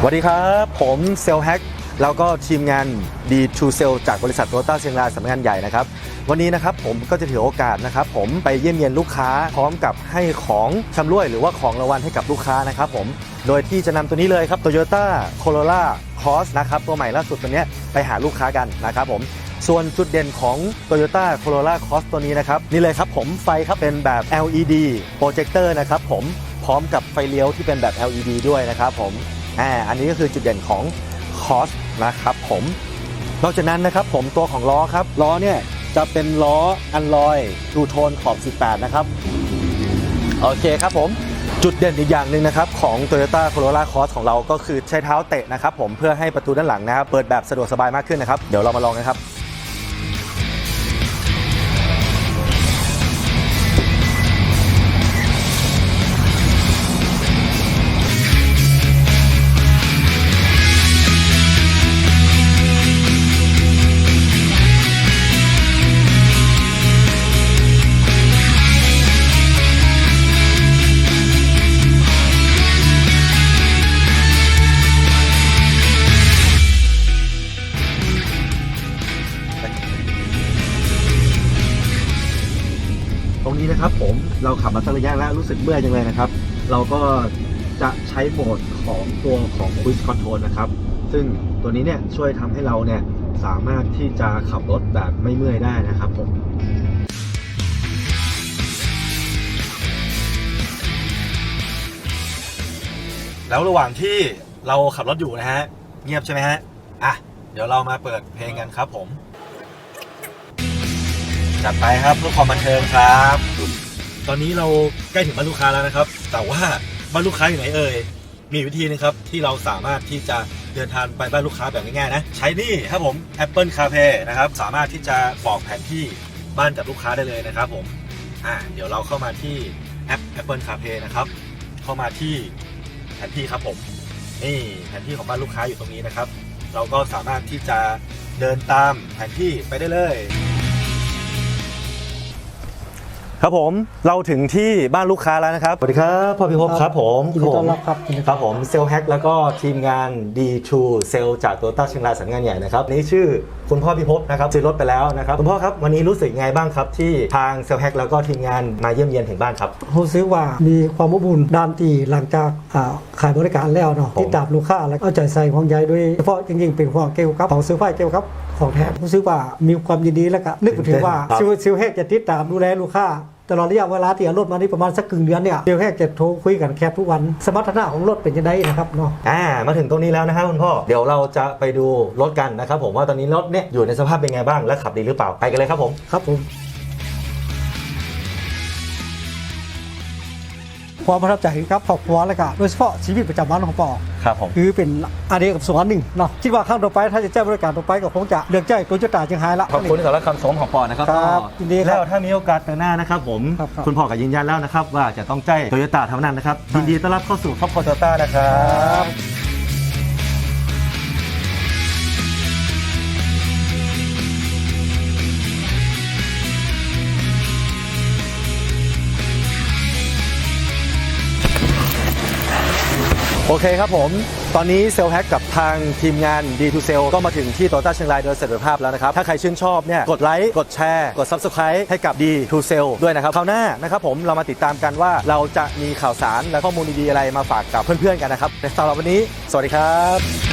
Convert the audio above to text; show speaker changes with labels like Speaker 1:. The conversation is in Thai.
Speaker 1: สวัสดีครับ ผมเซลแฮกแล้วก็ทีมงาน D2 Cell จากบริษัทโตโยต้าเชียงรายสำนักงานใหญ่นะครับ วันนี้นะครับผมก็จะถือโอกาสนะครับผมไปเยี่ยมเยียนลูกค้าพร้อมกับให้ของชำร่วย หรือว่าของรางวัลให้กับลูกค้านะครับผมโดยที่จะนำตัวนี้เลยครับ Toyota Corolla Cross นะครับตัวใหม่ล่าสุดตัวนี้ไปหาลูกค้ากันนะครับผมส่วนจุดเด่นของ Toyota Corolla Cross ตัวนี้นะครับนี่เลยครับผมไฟครับเป็นแบบ LED Projector นะครับผมพร้อมกับไฟเลี้ยวที่เป็นแบบ LED ด้วยนะครับผม อ่าอันนี้ก็คือจุดเด่นของคอสนะครับผมนอกจากนั้นนะครับผมตัวของล้อครับล้อเนี่ยจะเป็นล้ออันลอยดูโทนขอบ 18 นะครับ โอเคครับผมจุดเด่นอีกอย่างหนึ่งนะครับของ Toyota Corolla Cross ของเราก็คือใช้เท้าเตะนะครับผมเพื่อให้ประตูด้านหลังนะครับเปิดแบบสะดวกสบายมากขึ้นนะครับ เดี๋ยวเรามาลองกันครับ ตรงนี้นะครับผมเราขับมาสักระยะแล้วรู้สึกเมื่อยจังเลยนะครับ เราก็จะใช้โหมดของตัวของ Cruise Control นะครับ ซึ่งตัวนี้เนี่ยช่วยทำให้เราเนี่ยสามารถที่จะขับรถแบบไม่เมื่อยได้นะครับผมแล้วระหว่างที่เราขับรถอยู่นะฮะ เงียบใช่ไหมฮะ อะ เดี๋ยวเรามาเปิดเพลงกันครับผม จัดไปครับเพื่อความบันเทิงครับ ตอนนี้เราใกล้ถึงบ้านลูกค้าแล้วนะครับ แต่ว่าบ้านลูกค้าอยู่ไหนเอ่ยมีวิธีนึงครับที่เราสามารถที่จะเดินทางไปบ้านลูกค้าแบบง่ายๆนะ ใช้นี่ครับผม Apple CarPlay นะครับ สามารถที่จะบอกแผนที่บ้านกับลูกค้าได้เลยนะครับผมอ่าเดี๋ยวเราเข้ามาที่แอป Apple CarPlay นะครับ เข้ามาที่แผนที่ครับผมนี่แผนที่ของบ้านลูกค้าอยู่ตรงนี้นะครับ เราก็สามารถที่จะเดินตามแผนที่ไปได้เลย ครับผมเราถึงที่บ้านลูกค้าแล้วนะครับ สวัสดีครับพ่อพิภพครับผม
Speaker 2: ยินดีต้อนรับครับยินดี
Speaker 1: ครับผมเซลแฮกแล้วก็ทีมงาน D2 เซลจากตัวต้าเชียงรายสำนักงานใหญ่นะครับนี่ชื่อคุณพ่อพิภพนะครับซื้อรถไปแล้วนะครับคุณพ่อครับวันนี้รู้สึกไงบ้างครับที่ทางเซลแฮกแล้วก็ทีมงานมาเยี่ยมเยียนถึงบ้านครับ
Speaker 2: รู้สึกว่ามีความอบอุ่นด้านที่หลังจากอ่าขายบริการแล้วเนาะ
Speaker 1: ผม
Speaker 2: ที่ตามลูกค้าแล้วก็เอาใจใส่ของใยด้วยเฉพาะจริงๆเป็นของเกี่ยวกับของซื้อไฟเกี่ยวกับ ของแถมรู้สึกว่ามีความยินดีแล้วก็นึกไปถึงว่า
Speaker 1: ครับ
Speaker 2: ซิลซิลแฮกจะติดตามดูแลลูกค้าตลอดระยะเวลาที่เอารถมานี่ประมาณสักกึ่งเดือนเนี่ยซิลแฮกจะโทรคุยกันแคบทุกวัน สมรรถนะของรถเป็นยังไงนะครับเนาะ
Speaker 1: อ่ามาถึงตรงนี้แล้วนะครับคุณพ่อ เดี๋ยวเราจะไปดูรถกันนะครับผมว่าตอนนี้รถเนี่ยอยู่ในสภาพเป็นไงบ้างและขับดีหรือเปล่าไปกันเลยครับผม
Speaker 2: ครับผม ความประทับใจครับครอบครัวแล้วก็โดยเฉพาะชีวิตประจำวันของปอ
Speaker 1: ครับผม
Speaker 2: คือเป็นอาเดียกับสวนหนึ่งเนาะคิดว่าครั้งต่อไปถ้าจะแจ้งบริการต่อไปก็คงจะเลือกใจตัวจุดตาเชียงไฮ้ละ
Speaker 1: ขอบคุณสำหรับคำชมของปอนะครับ
Speaker 2: ครับ
Speaker 1: พ่อ
Speaker 2: ยินดีครับ
Speaker 1: แล้วถ้ามีโอกาสไปหน้านะครับผม
Speaker 2: ครับครับ
Speaker 1: คุณพ่อก็ยืนยันแล้วนะครับว่าจะต้องใจโตโยต้าเท่านั้นนะครับยินดีต้อนรับเข้าสู่ครอบครัวโตโยต้านะครับ โอเคครับผม ตอนนี้เซลแฮกกับทางทีมงาน D2 s e l l ก็มาถึงที่โตต้าเชียงรายโดยเสรีภาพแล้วนะครับ ถ้าใครชื่นชอบเนี่ย กดไลค์ กดแชร์ กด Subscribe ให้กับ D2 s e l l ด้วยนะครับ คราวหน้านะครับผมเรามาติดตามกันว่าเราจะมีข่าวสารและข้อมูลดีๆอะไรมาฝากกับเพื่อนๆกันนะครับสำหรับวันนี้ สวัสดีครับ